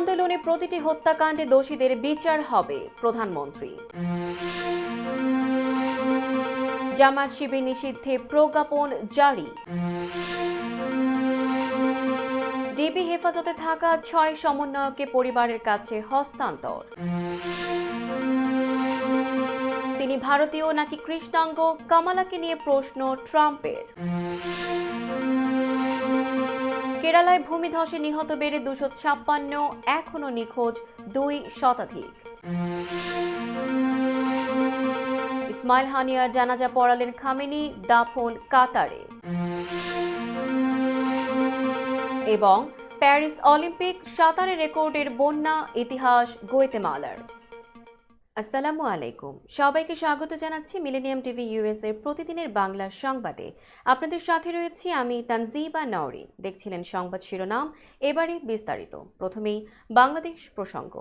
আন্দোলনে প্রতিটি হত্যাকাণ্ডে দোষীদের বিচার হবে, প্রধানমন্ত্রী। জামাত শিবির নিষিদ্ধে প্রজ্ঞাপন জারি। ডিবি হেফাজতে থাকা ছয় সমন্বয়কে পরিবারের কাছে হস্তান্তর। তিনি ভারতীয় নাকি কৃষ্ণাঙ্গ, কামালাকে নিয়ে প্রশ্ন ট্রাম্পের। কেরালায় ভূমিধসে নিহত বেড়ে দুশো ছাপ্পান্ন এখনও নিখোঁজ দুই শতাধিক। ইসমাইল হানিয়ার জানাজা পড়ালেন খামেনি দাফন কাতারে। এবং প্যারিস অলিম্পিক সাঁতারে রেকর্ডের বন্যা ইতিহাস গোয়েতেমালার আসসালামু আলাইকুম। সবাইকে স্বাগত জানাচ্ছি মিলেনিয়াম টিভি ইউএস এর প্রতিদিনের বাংলা সংবাদে। আপনাদের সাথে রয়েছি আমি তানজিবা নাওরি দেখছিলেন সংবাদ শিরোনাম, এবারে বিস্তারিত। প্রথমেই বাংলাদেশ প্রসঙ্গ।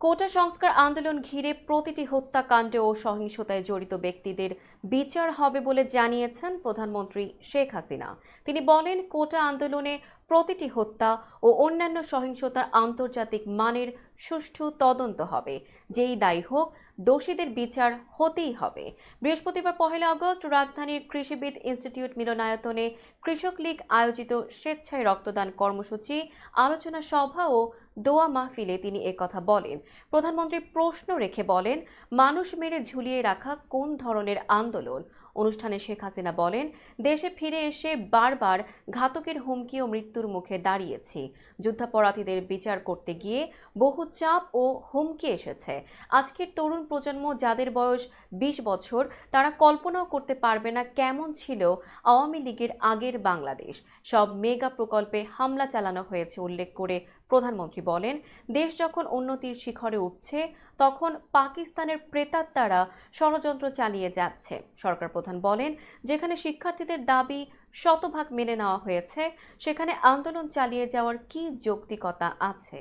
কোটা সংস্কার আন্দোলন ঘিরে প্রতিটি হত্যাকাণ্ডে ও সহিংসতায় জড়িত ব্যক্তিদের বিচার হবে বলে জানিয়েছেন প্রধানমন্ত্রী শেখ হাসিনা। তিনি বলেন, কোটা আন্দোলনে প্রতিটি হত্যা ও অন্যান্য সহিংসতার আন্তর্জাতিক মানের সুষ্ঠু তদন্ত হবে। যেই দায়ী হোক, দোষীদের বিচার হতেই হবে। বৃহস্পতিবার পহেলা আগস্ট রাজধানীর কৃষিবিদ ইনস্টিটিউট মিলনায়তনে কৃষক লীগ আয়োজিত স্বেচ্ছায় রক্তদান কর্মসূচি, আলোচনা সভা ও দোয়া মাহফিলে তিনি একথা বলেন। প্রধানমন্ত্রী প্রশ্ন রেখে বলেন, মানুষ মেরে ঝুলিয়ে রাখা কোন ধরনের আন্দোলন? অনুষ্ঠানে শেখ হাসিনা বলেন, দেশে ফিরে এসে বারবার ঘাতকের হুমকি ও মৃত্যুর মুখে দাঁড়িয়েছি। যুদ্ধাপরাধীদের বিচার করতে গিয়ে বহু চাপ ও হুমকি এসেছে। আজকের তরুণ প্রজন্ম যাদের বয়স বিশ বছর, তারা কল্পনাও করতে পারবে না কেমন ছিল আওয়ামী লীগের আগের বাংলাদেশ। সব মেগা প্রকল্পে হামলা চালানো হয়েছে উল্লেখ করে প্রধানমন্ত্রী বলেন, দেশ যখন উন্নতির শিখরে উঠছে, তখন পাকিস্তানের প্রেতাত্মারা ষড়যন্ত্র চালিয়ে যাচ্ছে। সরকার প্রধান বলেন, যেখানে শিক্ষার্থীদের দাবি শতভাগ মেনে নেওয়া হয়েছে, সেখানে আন্দোলন চালিয়ে যাওয়ার কি যৌক্তিকতা আছে?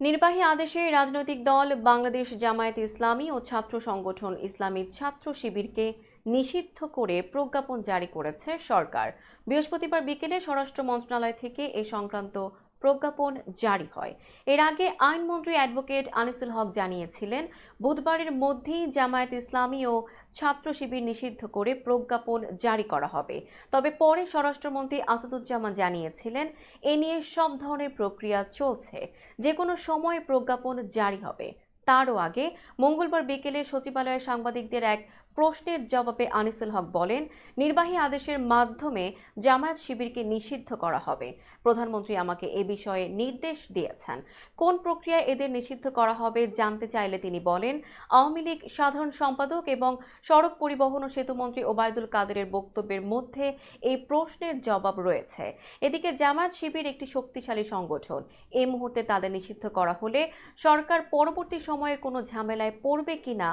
নির্বাহী আদেশে রাজনৈতিক দল, বাংলাদেশ জামায়াত ইসলামী ও ছাত্র সংগঠন ইসলামী ছাত্র শিবিরকে নিষিদ্ধ করে প্রজ্ঞাপন জারি করেছে সরকার। বৃহস্পতিবার বিকেলে স্বরাষ্ট্র মন্ত্রণালয় থেকে এ সংক্রান্ত প্রজ্ঞাপন জারি হয়। এর আগে আইনমন্ত্রী অ্যাডভোকেট আনিসুল হক জানিয়েছিলেন, বুধবারের মধ্যেই জামায়াত ইসলামী ও ছাত্র শিবির নিষিদ্ধ করে প্রজ্ঞাপন জারি করা হবে। তবে পরে স্বরাষ্ট্রমন্ত্রী আসাদুজ্জামান জানিয়েছিলেন, এ নিয়ে সব ধরনের প্রক্রিয়া চলছে। যে কোনো সময়ে প্রজ্ঞাপন জারি হবে। তারও আগে মঙ্গলবার বিকেলে সচিবালয়ে সাংবাদিকদের এক প্রশ্নের জবাবে আনিসুল হক বলেন নির্বাহী আদেশের মাধ্যমে জামায়াত শিবিরকে নিষিদ্ধ করা হবে। প্রধানমন্ত্রী আমাকে এ বিষয়ে নির্দেশ দিয়েছেন। কোন প্রক্রিয়ায় এদের নিষিদ্ধ করা হবে জানতে চাইলে তিনি বলেন, আওয়ামী লীগ সাধারণ সম্পাদক এবং সড়ক পরিবহন ও সেতুমন্ত্রী ওবায়দুল কাদেরের বক্তব্যের মধ্যে এই প্রশ্নের জবাব রয়েছে। এদিকে জামায়াত শিবির একটি শক্তিশালী সংগঠন। এই মুহূর্তে তাদের নিষিদ্ধ করা হলে সরকার পরবর্তী সময়ে কোনো ঝামেলায় পড়বে কিনা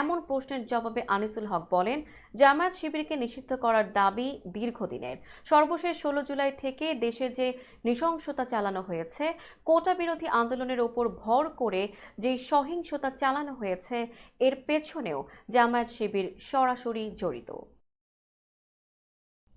এমন প্রশ্নের জবাবে আনিসুল হক বলেন জামায়াত শিবিরকে নিষিদ্ধ করার দাবি দীর্ঘদিনের। সর্বশেষ ষোলো জুলাই থেকে দেশে যে নৃশংসতা চালানো হয়েছে, কোটা বিরোধী আন্দোলনের ওপর ভর করে যে সহিংসতা চালানো হয়েছে, এর পেছনেও জামায়াত শিবির সরাসরি জড়িত।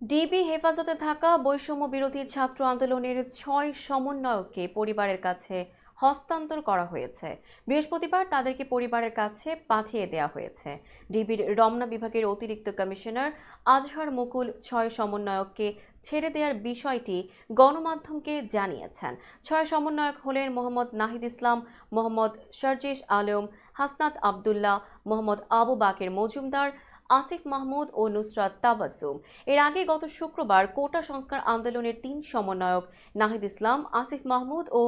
ডিবি হেফাজতে থাকা বৈষম্য বিরোধী ছাত্র আন্দোলনের ছয় সমন্বয়ককে পরিবারের কাছে হস্তান্তর করা হয়েছে। বৃহস্পতিবার তাদেরকে পরিবারের কাছে পাঠিয়ে দেওয়া হয়েছে। ডিবির রমনা বিভাগের অতিরিক্ত কমিশনার আজহার মুকুল ছয় সমন্বয়ককে ছেড়ে দেওয়ার বিষয়টি গণমাধ্যমকে জানিয়েছেন। ছয় সমন্বয়ক হলেন মোহাম্মদ নাহিদ ইসলাম, মোহাম্মদ শারজিস আলম, হাসনাত আবদুল্লাহ, মোহাম্মদ আবু বাকের মজুমদার আসিফ মাহমুদ ও নুসরাত তাবাসুম। এর আগে গত শুক্রবার কোটা সংস্কার আন্দোলনের তিন সমন্বয়ক নাহিদ ইসলাম, আসিফ মাহমুদ ও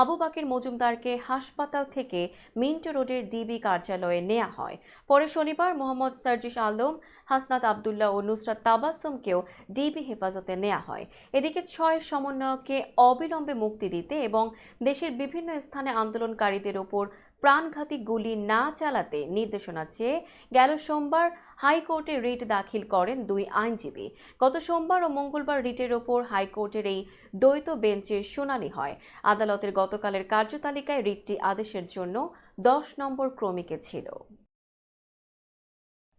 আবু বাকের মজুমদারকে হাসপাতাল থেকে মিন্টো রোডের ডিবি কার্যালয়ে নেওয়া হয়। পরে শনিবার মোহাম্মদ সার্জিস আলম, হাসনাত আবদুল্লাহ ও নুসরাত তাবাসুমকেও ডিবি হেফাজতে নেওয়া হয়। এদিকে ছয় সমন্বয়ককে অবিলম্বে মুক্তি দিতে এবং দেশের বিভিন্ন স্থানে আন্দোলনকারীদের ওপর প্রাণঘাতী গুলি না চালাতে নির্দেশনা চেয়ে গেল সোমবার হাইকোর্টে রিট দাখিল করেন দুই আইনজীবী। গত সোমবার ও মঙ্গলবার রিটের ওপর হাইকোর্টের এই দ্বৈত বেঞ্চের শুনানি হয়। আদালতের গতকালের কার্যতালিকায় রিটটি আদেশের জন্য দশ নম্বর ক্রমিকে ছিল।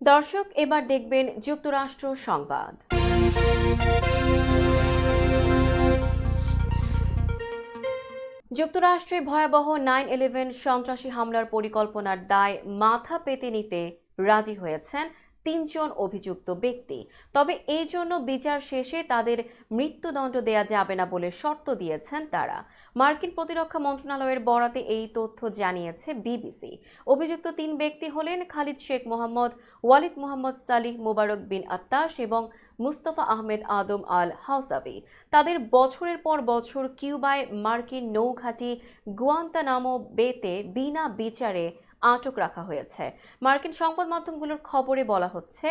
দর্শক, এবার দেখবেন যুক্তরাষ্ট্র সংবাদ। যুক্তরাষ্ট্রে ভয়াবহ নাইন ইলেভেন সন্ত্রাসী হামলার পরিকল্পনার দায় মাথা পেতে নিতে রাজি হয়েছেন তিনজন অভিযুক্ত ব্যক্তি। তবে এই জন্য বিচার শেষে তাদের মৃত্যুদণ্ড দেয়া যাবে না বলে শর্ত দিয়েছেন তারা। মার্কিন প্রতিরক্ষা মন্ত্রণালয়ের বরাতে এই তথ্য জানিয়েছে বিবিসি। অভিযুক্ত তিন ব্যক্তি হলেন Khalid Sheikh Mohammed, Walid Muhammad Salih Mubarak bin Attash এবং মুস্তফা আহমেদ আদম আল হাউসাবি। তাদের বছরের পর বছর কিউবায় মার্কিন নৌঘাঁটি গুয়ান্তানামো বেতে বিনা বিচারে আটক রাখা হয়েছে। মার্কিন সংবাদ মাধ্যমগুলোর খবরে বলা হচ্ছে,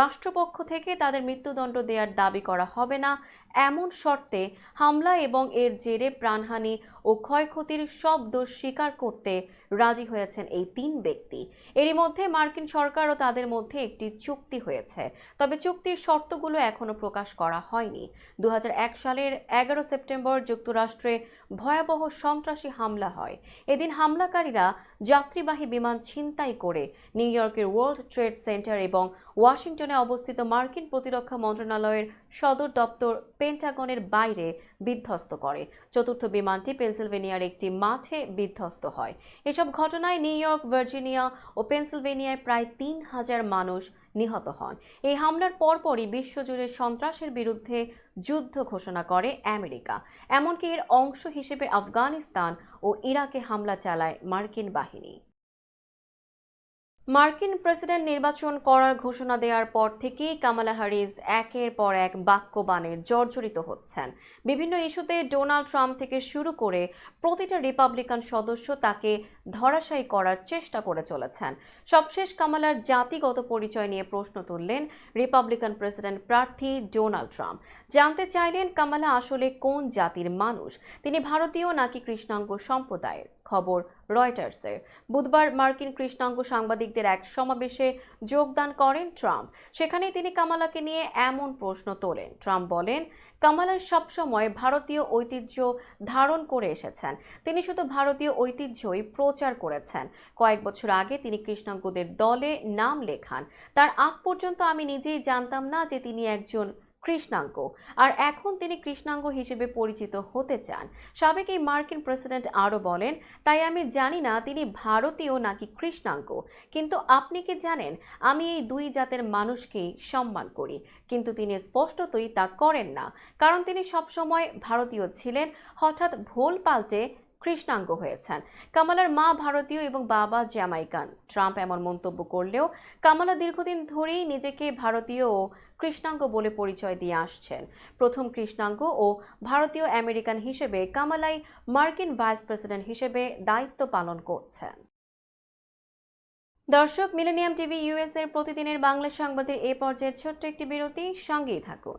রাষ্ট্রপক্ষ থেকে তাদের মৃত্যুদণ্ড দেওয়ার দাবি করা হবে না। এমন শর্তে হামলা এবং এর জেরে প্রাণহানি ও ক্ষয়ক্ষতির সব দোষ স্বীকার করতে রাজি হয়েছেন এই তিন ব্যক্তি। এরই মধ্যে মার্কিন সরকার ও তাদের মধ্যে একটি চুক্তি হয়েছে। তবে চুক্তির শর্তগুলো এখনও প্রকাশ করা হয়নি। দু হাজার এক সালের এগারো সেপ্টেম্বর যুক্তরাষ্ট্রে ভয়াবহ সন্ত্রাসী হামলা হয়। এদিন হামলাকারীরা যাত্রীবাহী বিমান ছিনতাই করে নিউ ইয়র্কের ওয়ার্ল্ড ট্রেড সেন্টার এবং ওয়াশিংটনে অবস্থিত মার্কিন প্রতিরক্ষা মন্ত্রণালয়ের সদর দপ্তর পেন্টাগনের বাইরে বিধ্বস্ত করে। চতুর্থ বিমানটি পেনসিলভেনিয়ার একটি মাঠে বিধ্বস্ত হয়। এসব ঘটনায় নিউ ইয়র্ক, ভার্জিনিয়া ও পেনসিলভেনিয়ায় প্রায় তিন হাজার মানুষ নিহত হন। এই হামলার পরপরই বিশ্বজুড়ে সন্ত্রাসের বিরুদ্ধে যুদ্ধ ঘোষণা করে আমেরিকা। এমনকি এর অংশ হিসেবে আফগানিস্তান ও ইরাকে হামলা চালায় মার্কিন বাহিনী। মার্কিন প্রেসিডেন্ট নির্বাচন করার ঘোষণা দেওয়ার পর থেকেই কামালা হ্যারিস একের পর এক বাক্যবাণে জর্জরিত হচ্ছেন। বিভিন্ন ইস্যুতে ডোনাল্ড ট্রাম্প থেকে শুরু করে প্রতিটা রিপাবলিকান সদস্য তাকে ধরাশায়ী করার চেষ্টা করে চলেছেন। সবশেষ কামালার জাতিগত পরিচয় নিয়ে প্রশ্ন তুললেন রিপাবলিকান প্রেসিডেন্ট প্রার্থী ডোনাল্ড ট্রাম্প। জানতে চাইলেন কামালা আসলে কোন জাতির মানুষ? তিনি ভারতীয় নাকি কৃষ্ণাঙ্গ সম্প্রদায়ের? খবর রয়টার্সের বুধবার মার্কিন কৃষ্ণাঙ্গ সাংবাদিকদের এক সমাবেশে যোগদান করেন ট্রাম্প। সেখানেই তিনি কামালাকে নিয়ে এমন প্রশ্ন তোলেন। ট্রাম্প বলেন কামালা সবসময় ভারতীয় ঐতিহ্য ধারণ করে এসেছেন। তিনি শুধু ভারতীয় ঐতিহ্যই প্রচার করেছেন। কয়েক বছর আগে তিনি কৃষ্ণাঙ্গদের দলে নাম লেখান। তার আগ পর্যন্ত আমি নিজেই জানতাম না যে তিনি একজন কৃষ্ণাঙ্গ। আর এখন তিনি কৃষ্ণাঙ্গ হিসেবে পরিচিত হতে চান। সাবেক এই মার্কিন প্রেসিডেন্ট আরও বলেন, তাই আমি জানি না তিনি ভারতীয় নাকি কৃষ্ণাঙ্গ। কিন্তু আপনি কি জানেন, আমি এই দুই জাতের মানুষকেই সম্মান করি। কিন্তু তিনি স্পষ্টতই তা করেন না। কারণ তিনি সবসময় ভারতীয় ছিলেন, হঠাৎ ভোল পাল্টে কৃষ্ণাঙ্গ হয়েছেন। কামালার মা ভারতীয় এবং বাবা জ্যামাইকান। ট্রাম্প এমন মন্তব্য করলেও, কামালা দীর্ঘদিন ধরেই নিজেকে ভারতীয় ও কৃষ্ণাঙ্গ বলে পরিচয় দিয়ে আসছেন। প্রথম কৃষ্ণাঙ্গ ও ভারতীয় আমেরিকান হিসেবে কামালাই মার্কিন ভাইস প্রেসিডেন্ট হিসেবে দায়িত্ব পালন করছেন। দর্শক, মিলেনিয়াম টিভি ইউএস এর প্রতিদিনের বাংলা সংবাদের এ পর্যায়ে ছোট্ট একটি বিরতি, সঙ্গেই থাকুন।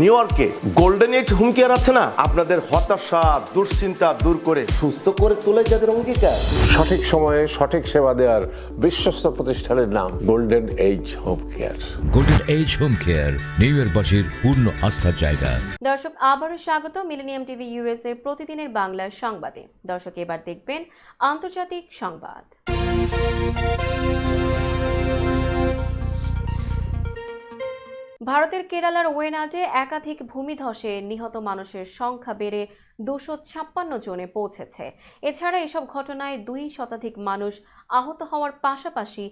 নিউ ইয়র্কে গোল্ডেন এজ হুম কেয়ার আছে না? আপনাদের হতাশা দুশ্চিন্তা দূর করে সুস্থ করে তোলে যাদের অঙ্গীকার। সঠিক সময়ে সঠিক সেবা দেওয়ার বিশ্বস্ত প্রতিষ্ঠানের নাম golden age home care golden age home care New ইয়র্কবাসীর পূর্ণ আস্থার জায়গা। দর্শক আবারও স্বাগত মিলেনিয়াম টিভি ইউএস এর প্রতিদিনের বাংলার সংবাদে। দর্শক এবার দেখবেন আন্তর্জাতিক সংবাদ। ভারতের কেরালার ওয়েনাডে একাধিক ভূমিধসে নিহত মানুষের সংখ্যা বেড়ে দুশো ছাপ্পান্ন জনে পৌঁছেছে। এছাড়া এসব ঘটনায় দুই শতাধিক মানুষ আহত হওয়ার পাশাপাশি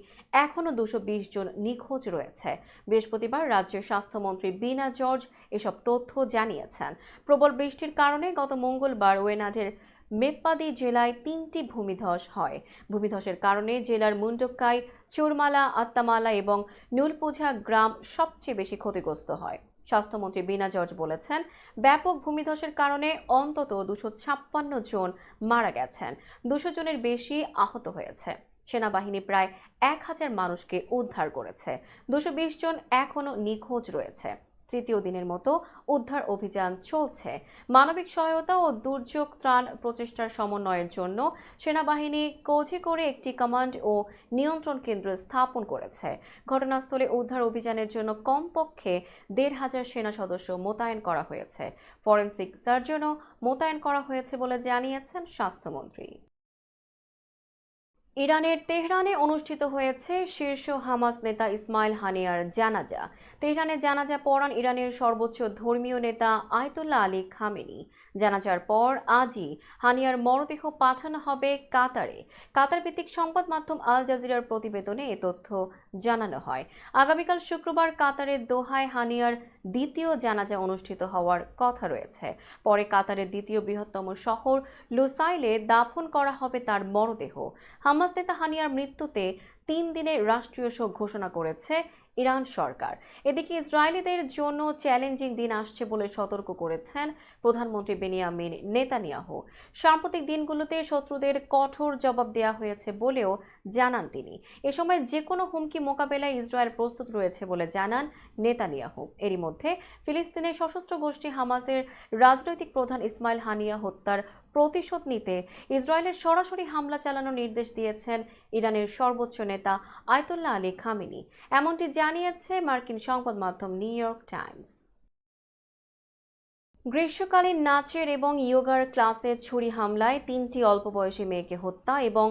এখনও দুশো বিশ জন নিখোঁজ রয়েছে। বৃহস্পতিবার রাজ্যের স্বাস্থ্যমন্ত্রী বিনা জর্জ এসব তথ্য জানিয়েছেন। প্রবল বৃষ্টির কারণে গত মঙ্গলবার ওয়েনাডের মেপ্পাদি জেলায় তিনটি ভূমিধস হয়। ভূমিধসের কারণে জেলার মুন্ডক্কাই, চুরমালা আত্মামালা এবং নুলপুঝা গ্রাম সবচেয়ে বেশি ক্ষতিগ্রস্ত হয়। স্বাস্থ্যমন্ত্রী বিনা জর্জ বলেছেন, ব্যাপক ভূমিধসের কারণে অন্তত দুশো ছাপ্পান্ন জন মারা গেছেন। দুশো জনের বেশি আহত হয়েছে। সেনাবাহিনী প্রায় এক হাজার মানুষকে উদ্ধার করেছে। দুশো জন এখনও নিখোঁজ রয়েছে। তৃতীয় দিনের মতো উদ্ধার অভিযান চলছে। মানবিক সহায়তা ও দুর্যোগ ত্রাণ প্রচেষ্টার সমন্বয়ের জন্য সেনাবাহিনী কোঝিকোড়ে একটি কমান্ড ও নিয়ন্ত্রণ কেন্দ্র স্থাপন করেছে। ঘটনাস্থলে উদ্ধার অভিযানের জন্য কমপক্ষে দেড় হাজার সেনা সদস্য মোতায়েন করা হয়েছে। ফরেনসিক সার্জনও মোতায়েন করা হয়েছে বলে জানিয়েছেন স্বাস্থ্যমন্ত্রী। ইরানের তেহরানে অনুষ্ঠিত হয়েছে শীর্ষ হামাস নেতা ইসমাইল হানিয়ার জানাজা। তেহরানে জানাজা পড়ান ইরানের সর্বোচ্চ ধর্মীয় নেতা আয়তুল্লাহ আলী খামেনি। জানাজার পর আজই হানিয়ার মরদেহ পাঠানো হবে কাতারে। কাতার ভিত্তিক সংবাদ মাধ্যম আল জাজিরার প্রতিবেদনে এ তথ্য জানানো হয়। আগামীকাল শুক্রবার কাতারের দোহায় হানিয়ার দ্বিতীয় জানাজা অনুষ্ঠিত হওয়ার কথা রয়েছে। পরে কাতারের দ্বিতীয় বৃহত্তম শহর লুসাইলে দাফন করা হবে তার মরদেহ। হামাস নেতা হানিয়ার মৃত্যুতে তিন দিনের রাষ্ট্রীয় শোক ঘোষণা করেছে ইরান সরকার। এদিকে ইসরায়েলিদের জন্য চ্যালেঞ্জিং দিন আসছে বলে সতর্ক করেছেন প্রধানমন্ত্রী বেনিয়ামিন নেতানিয়াহু। সাম্প্রতিক দিনগুলোতে শত্রুদের কঠোর জবাব দেওয়া হয়েছে বলেও জানান তিনি। এ সময় যে কোনো হুমকি মোকাবেলায় ইসরায়েল প্রস্তুত রয়েছে বলে জানান নেতানিয়াহু। এরই মধ্যে ফিলিস্তিনের সশস্ত্র গোষ্ঠী হামাসের রাজনৈতিক প্রধান ইসমাইল হানিয়া হত্যার প্রতিশোধ নিতে ইসরায়েলের সরাসরি হামলা চালানোর নির্দেশ দিয়েছেন ইরানের সর্বোচ্চ নেতা আয়তুল্লাহ আলী খামেনি। এমনটি জানিয়েছে মার্কিন সংবাদ মাধ্যম নিউ ইয়র্ক টাইমস। গ্রীষ্মকালীন নাচের এবং ইয়োগার ক্লাসে ছুরি হামলায় তিনটি অল্প বয়সী মেয়েকে হত্যা এবং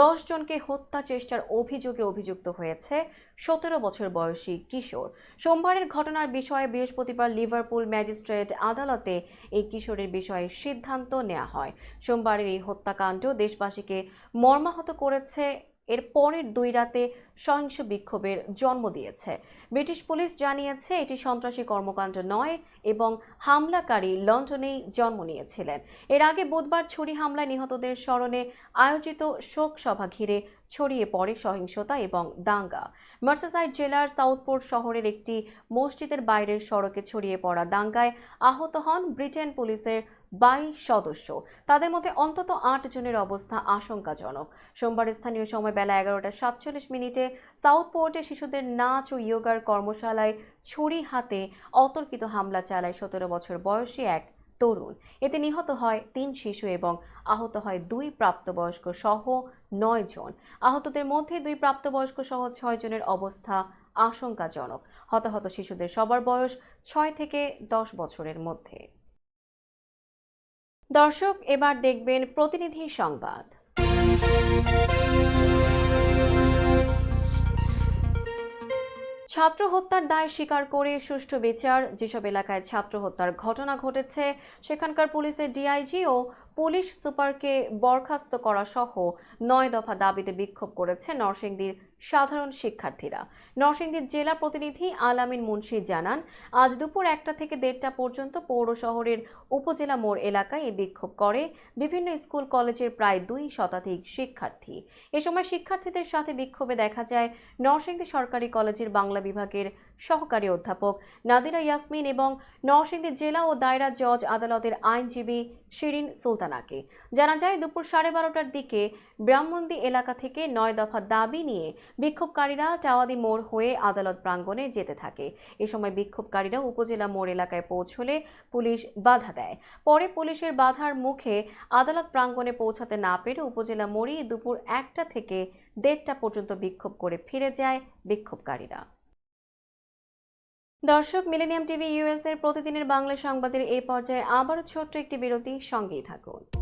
দশ জনকে হত্যা চেষ্টার অভিযোগে অভিযুক্ত হয়েছে সতেরো বছর বয়সী কিশোর। সোমবারের ঘটনার বিষয়ে বৃহস্পতিবার লিভারপুল ম্যাজিস্ট্রেট আদালতে এই কিশোরের বিষয়ে সিদ্ধান্ত নেওয়া হয়। সোমবারের এই হত্যাকাণ্ড দেশবাসীকে মর্মাহত করেছে এর পরের দুই রাতে সহিংস বিক্ষোভের জন্ম দিয়েছে। ব্রিটিশ পুলিশ জানিয়েছে, এটি সন্ত্রাসী কর্মকাণ্ড নয় এবং হামলাকারী লন্ডনেই জন্ম নিয়েছিলেন। এর আগে বুধবার ছুরি হামলায় নিহতদের স্মরণে আয়োজিত শোক সভা ঘিরে ছড়িয়ে পড়ে সহিংসতা এবং দাঙ্গা। মার্সাসাইড জেলার সাউথপোর্ট শহরের একটি মসজিদের বাইরের সড়কে ছড়িয়ে পড়া দাঙ্গায় আহত হন ব্রিটেন পুলিশের বাইশ সদস্য। তাদের মধ্যে অন্তত আট জনের অবস্থা আশঙ্কাজনক। সোমবার স্থানীয় সময় বেলা এগারোটা সাতচল্লিশ মিনিটে সাউথ পোর্টে শিশুদের নাচ ও ইয়োগার কর্মশালায় ছুরি হাতে অতর্কিত হামলা চালায় সতেরো বছর বয়সী এক তরুণ। এতে নিহত হয় তিন শিশু এবং আহত হয় দুই প্রাপ্তবয়স্ক সহ নয় জন। আহতদের মধ্যে দুই প্রাপ্তবয়স্ক সহ ছয় জনের অবস্থা আশঙ্কাজনক। হতাহত শিশুদের সবার বয়স ছয় থেকে দশ বছরের মধ্যে। দর্শক, এবার দেখবেন প্রতিনিধি সংবাদ। ছাত্র হত্যার দায় স্বীকার করে সুষ্ঠু বিচার। যেসব এলাকায় ছাত্র হত্যার ঘটনা ঘটেছে, সেখানকার পুলিশের ডিআইজি ও পুলিশ সুপারকে বরখাস্ত করা সহ নয় দফা দাবিতে বিক্ষোভ করেছে নরসিংদীর সাধারণ শিক্ষার্থীরা। নরসিংদীর জেলা প্রতিনিধি আলামিন মুন্সি জানান, আজ দুপুর একটা থেকে দেড়টা পর্যন্ত পৌর শহরের উপজেলা মোড় এলাকায় এই বিক্ষোভ করে বিভিন্ন স্কুল, কলেজের প্রায় দুই শতাধিক শিক্ষার্থী। এ সময় শিক্ষার্থীদের সাথে বিক্ষোভে দেখা যায় নরসিংদী সরকারি কলেজের বাংলা বিভাগের সহকারী অধ্যাপক নাদিরা ইয়াসমিন এবং নরসিংদী জেলা ও দায়রা জজ আদালতের আইনজীবী শিরিন সুলতানাকে। জানা যায়, দুপুর সাড়ে বারোটার দিকে ব্রাহ্মণদী এলাকা থেকে নয় দফা দাবি নিয়ে বিক্ষোভকারীরা চাওয়াদি মোড় হয়ে আদালত প্রাঙ্গণে যেতে থাকে। এ সময় বিক্ষোভকারীরা উপজেলা মোড় এলাকায় পৌঁছলে পুলিশ বাধা দেয়। পরে পুলিশের বাধার মুখে আদালত প্রাঙ্গণে পৌঁছাতে না পেরে উপজেলা মোড়ে দুপুর একটা থেকে দেড়টা পর্যন্ত বিক্ষোভ করে ফিরে যায় বিক্ষোভকারীরা। দর্শক, মিলেনিয়াম টিভি ইউএস এর প্রতিদিনের বাংলা সংবাদের এই পর্যায়ে আবারও ছোট্ট একটি বিরতি, সঙ্গেই থাকুন।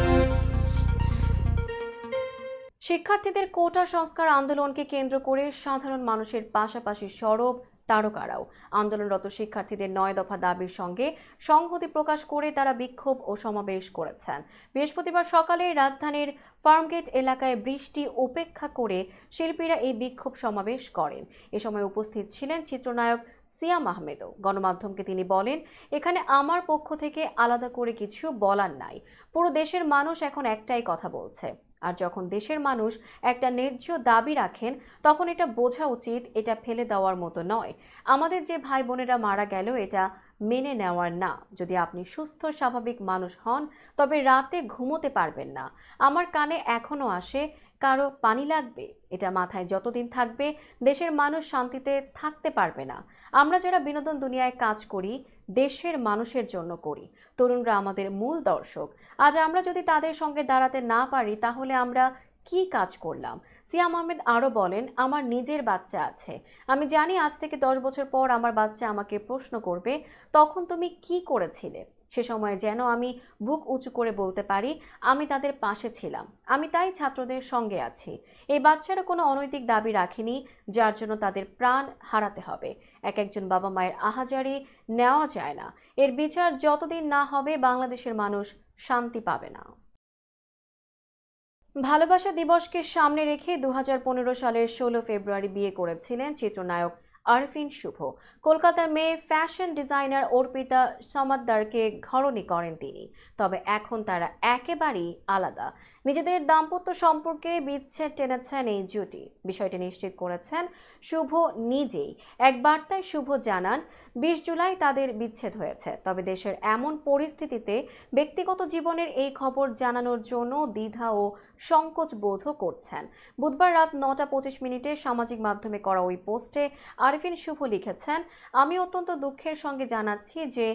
শিক্ষার্থীদের কোটা সংস্কার আন্দোলনকে কেন্দ্র করে সাধারণ মানুষের পাশাপাশি সরব তারকারাও। আন্দোলনরত শিক্ষার্থীদের নয় দফা দাবির সঙ্গে সংহতি প্রকাশ করে তারা বিক্ষোভ ও সমাবেশ করেছেন। বৃহস্পতিবার সকালে রাজধানীর ফার্মগেট এলাকায় বৃষ্টি উপেক্ষা করে শিল্পীরা এই বিক্ষোভ সমাবেশ করেন। এ সময় উপস্থিত ছিলেন চিত্রনায়ক সিয়াম আহমেদও। গণমাধ্যমকে তিনি বলেন, এখানে আমার পক্ষ থেকে আলাদা করে কিছু বলার নাই। পুরো দেশের মানুষ এখন একটাই কথা বলছে। আর যখন দেশের মানুষ একটা ন্যায্য দাবি রাখেন, তখন এটা বোঝা উচিত, এটা ফেলে দেওয়ার মতো নয়। আমাদের যে ভাই বোনেরা মারা গেল, এটা মেনে নেওয়ার না। যদি আপনি সুস্থ, স্বাভাবিক মানুষ হন, তবে রাতে ঘুমোতে পারবেন না। আমার কানে এখনও আসে, কারও পানি লাগবে, এটা মাথায় যতদিন থাকবে, দেশের মানুষ শান্তিতে থাকতে পারবে না। আমরা যারা বিনোদন দুনিয়ায় কাজ করি দেশের মানুষের জন্য করি। তরুণরা আমাদের মূল দর্শক। আজ আমরা যদি তাদের সঙ্গে দাঁড়াতে না পারি, তাহলে আমরা কি কাজ করলাম? সিয়াম আহমেদ আরও বলেন, আমার নিজের বাচ্চা আছে। আমি জানি আজ থেকে দশ বছর পর আমার বাচ্চা আমাকে প্রশ্ন করবে, তখন তুমি কি করেছিলে? সে সময় যেন আমি বুক উঁচু করে বলতে পারি, আমি তাদের পাশে ছিলাম। আমি তাই ছাত্রদের সঙ্গে আছি। এই বাচ্চারা কোনো অনৈতিক দাবি রাখেনি, যার জন্য তাদের প্রাণ হারাতে হবে। এক একজন বাবা মায়ের আহাজারি নেওয়া যায় না। এর বিচার যতদিন না হবে, বাংলাদেশের মানুষ শান্তি পাবে না। ভালোবাসা দিবসকে সামনে রেখে দু হাজার পনেরো সালের ষোলো ফেব্রুয়ারি বিয়ে করেছিলেন চিত্রনায়ক আরফিন শুভ। কলকাতার মেয়ে ফ্যাশন ডিজাইনার অর্পিতা সমাদ্দারকে ঘরণী করেন তিনি। তবে এখন তারা একেবারেই আলাদা। নিজেদের দাম্পত্য সম্পর্কে বিচ্ছেদ টেনেছেন এই জুটি। বিষয়টি নিশ্চিত করেছেন শুভ নিজেই। এক বার্তায় শুভ জানান বিশ জুলাই তাদের বিচ্ছেদ হয়েছে। তবে দেশের এমন পরিস্থিতিতে ব্যক্তিগত জীবনের এই খবর জানানোর জন্য দ্বিধা ও সংকোচ বোধও করছেন। বুধবার রাত নটা পঁচিশ মিনিটে সামাজিক মাধ্যমে করা ওই পোস্টে আরিফিন শুভ লিখেছেন, আমি অত্যন্ত দুঃখের সঙ্গে জানাচ্ছি যে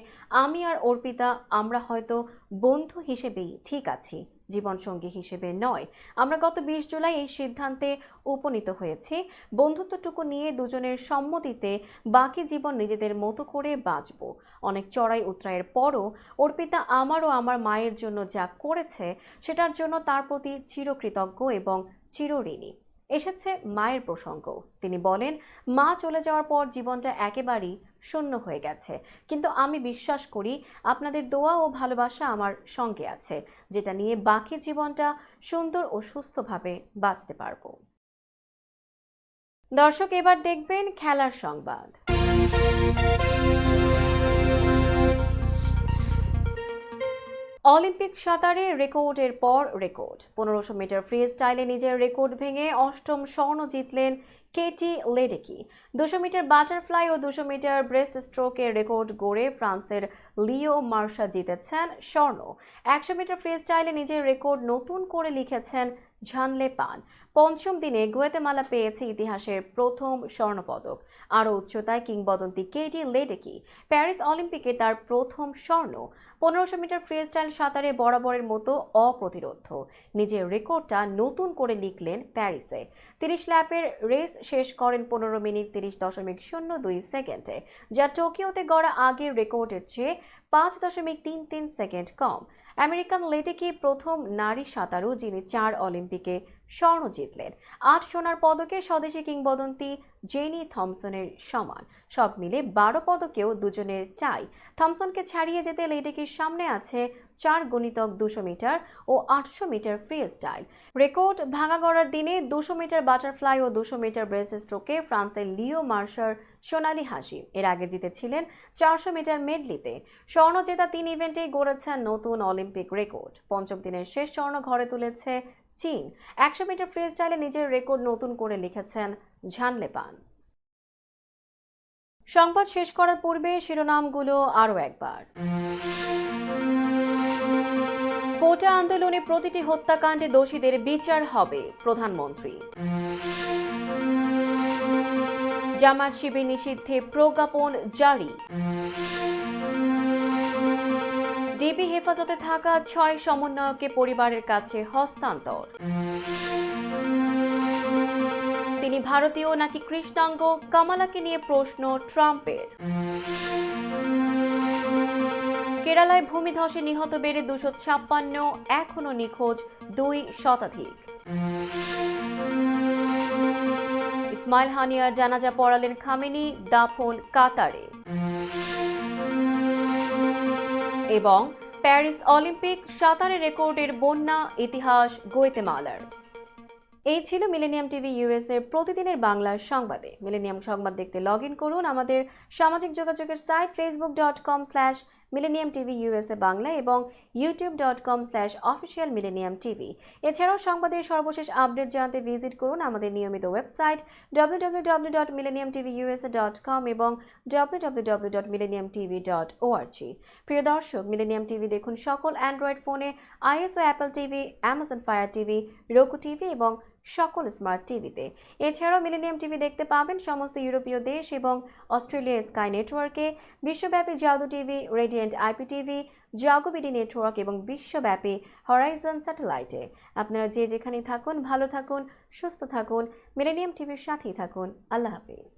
আমি আর অর্পিতা আমরা হয়তো বন্ধু হিসেবেই ঠিক আছি। জীবনসঙ্গী হিসেবে নয়। আমরা গত বিশ জুলাই এই সিদ্ধান্তে উপনীত হয়েছি। বন্ধুত্বটুকু নিয়ে দুজনের সম্মতিতে বাকি জীবন নিজেদের মতো করে বাঁচব। অনেক চড়াই উতরাইয়ের পরও অর্পিতা আমার ও আমার মায়ের জন্য যা করেছে, সেটার জন্য তার প্রতি চিরকৃতজ্ঞ এবং চিরঋণী। এসেছে মায়ের প্রসঙ্গ। তিনি বলেন, মা চলে যাওয়ার পর জীবনটা একেবারেই শূন্য হয়ে গেছে। কিন্তু আমি বিশ্বাস করি, আপনাদের দোয়া ও ভালোবাসা আমার সঙ্গে আছে, যেটা নিয়ে বাকি জীবনটা সুন্দর ও সুস্থভাবে বাঁচতে পারব। দর্শক, এবার দেখবেন খেলার সংবাদ। অলিম্পিক সাঁতারে রেকর্ডের পর রেকর্ড। পনেরোশো মিটার ফ্রি স্টাইলে নিজের রেকর্ড ভেঙে অষ্টম স্বর্ণ জিতলেন কেটি লেডেকি। দুশো মিটার বাটারফ্লাই ও দুশো মিটার ব্রেস্ট স্ট্রোকের রেকর্ড গড়ে ফ্রান্সের লিও মার্শা জিতেছেন স্বর্ণ। একশো মিটার ফ্রি স্টাইলে নিজের রেকর্ড নতুন করে লিখেছেন ঝানলে পান। পঞ্চম দিনে গুয়েতেমালা পেয়েছে ইতিহাসের প্রথম স্বর্ণপদক। আরও উচ্চতায় কিংবদন্তি কেটি লেডেকি। প্যারিস অলিম্পিকে তার প্রথম স্বর্ণ। পনেরোশো মিটার ফ্রি স্টাইল সাঁতারে বরাবরের মতো অপ্রতিরোধ নিজের রেকর্ডটা নতুন করে লিখলেন প্যারিসে। তিরিশ ল্যাপের রেস শেষ করেন পনেরো মিনিট তিরিশ দশমিক শূন্য দুই সেকেন্ডে, যা টোকিওতে গড়া আগের রেকর্ডের চেয়ে পাঁচ দশমিক তিন তিন সেকেন্ড কম। আমেরিকান লেটেকি প্রথম নারী সাঁতারু, যিনি চার অলিম্পিকে স্বর্ণ জিতলেন? আট সোনার পদকে স্বদেশি কিংবদন্তি জেনি থমসনের সমান। সব মিলে বারো পদকেও দুজনের টাই থমসনকে ছাড়িয়ে যেতে লেটেকির সামনে আছে চার গণিতক দুশো মিটার ও আটশো মিটার ফ্রি স্টাইল। রেকর্ড ভাঙা গড়ার দিনে দুশো মিটার বাটারফ্লাই ও দুশো মিটার ব্রেস্ট স্ট্রোকে ফ্রান্সের লিও মার্শার সোনালি হাসি। এর আগে জিতেছিলেন চারশো মিটার মেডলিতে। স্বর্ণ জেতা তিন ইভেন্টেই গড়েছেন নতুন অলিম্পিক রেকর্ড। পঞ্চম দিনের শেষ স্বর্ণ ঘরে তুলেছে চীন। একশো মিটার ফ্রি স্টাইলে নিজের রেকর্ড নতুন করে লিখেছেন ঝানলে পান সংবাদ শেষ করার পূর্বে শিরোনামগুলো আরও একবার। কোটা আন্দোলনে প্রতিটি হত্যাকাণ্ডে দোষীদের বিচার হবে প্রধানমন্ত্রী। জামাত শিবির নিষিদ্ধে প্রজ্ঞাপন জারি। ডিবি হেফাজতে থাকা ছয় সমন্বয়কে পরিবারের কাছে হস্তান্তর। তিনি ভারতীয় নাকি কৃষ্ণাঙ্গ? কামালাকে নিয়ে প্রশ্ন ট্রাম্পের। কেরালায় ভূমিধসে নিহত বেড়ে দুশো ছাপ্পান্ন এখনও নিখোঁজ দুই শতাধিক। ইসমাইল হানিয়ার জানাজা পড়ালেন খামেনি, দাফন কাতারে। এবং প্যারিস অলিম্পিক সাঁতারে রেকর্ডের বন্যা ইতিহাস গোয়েতেমালার এই ছিল মিলেনিয়াম টিভি ইউএস এর প্রতিদিনের বাংলার সংবাদে। মিলেনিয়াম সংবাদ দেখতে লগ করুন আমাদের সামাজিক যোগাযোগের site Facebook dot com slash Millennium TV USA Bangla এবং YouTube dot com slash official Millennium TV এছাড়াও সংবাদের সর্বশেষ আপডেট জানতে ভিজিট করুন আমাদের নিয়মিত website W W dot Millennium TV USA dot com এবং W dot Millennium TV dot O R G প্রিয় দর্শক মিলেনিয়াম টিভি দেখুন সকল অ্যান্ড্রয়েড ফোনে ISO Apple TV Amazon Fire TV Roku TV এবং সকল স্মার্ট টিভিতে। এছাড়াও মিলেনিয়াম টিভি দেখতে পাবেন সমস্ত ইউরোপীয় দেশ এবং অস্ট্রেলিয়া স্কাই নেটওয়ার্কে, বিশ্বব্যাপী Jadu TV, radiant IP TV JagoBD network এবং বিশ্বব্যাপী হরাইজন স্যাটেলাইটে। আপনারা যে যেখানেই থাকুন, ভালো থাকুন, সুস্থ থাকুন, মিলেনিয়াম টিভির সাথেই থাকুন। আল্লাহ হাফিজ।